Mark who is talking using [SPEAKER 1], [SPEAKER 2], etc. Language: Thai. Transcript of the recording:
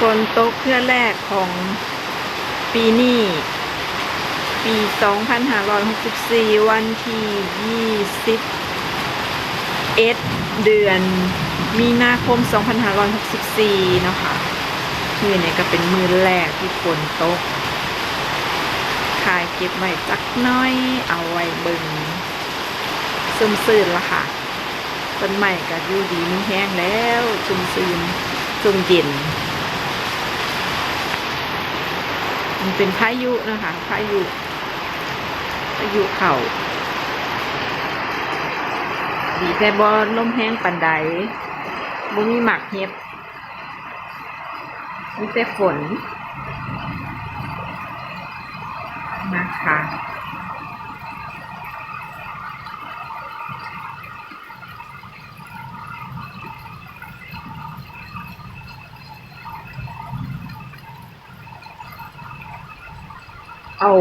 [SPEAKER 1] ฝนตกเพื่อแรกของปีนี้ ปี 2564 วันที่ 21 เดือน มีนาคม 2564 นะคะ มือนี้ก็เป็นมือแรกที่ฝนตกขายเก็บไว้จักน้อย เอาไว้เบิงซึมซื่นละค่ะต้นใหม่ก็อยู่ดีมีแห้งแล้วซุมซืนซุมเย็น มันเป็นพายุนะคะพายุพายุเข่าดีแต่บอลมแห้งปันใดบุมีหมักเห็บมีแต่ฝนนะคะ เอา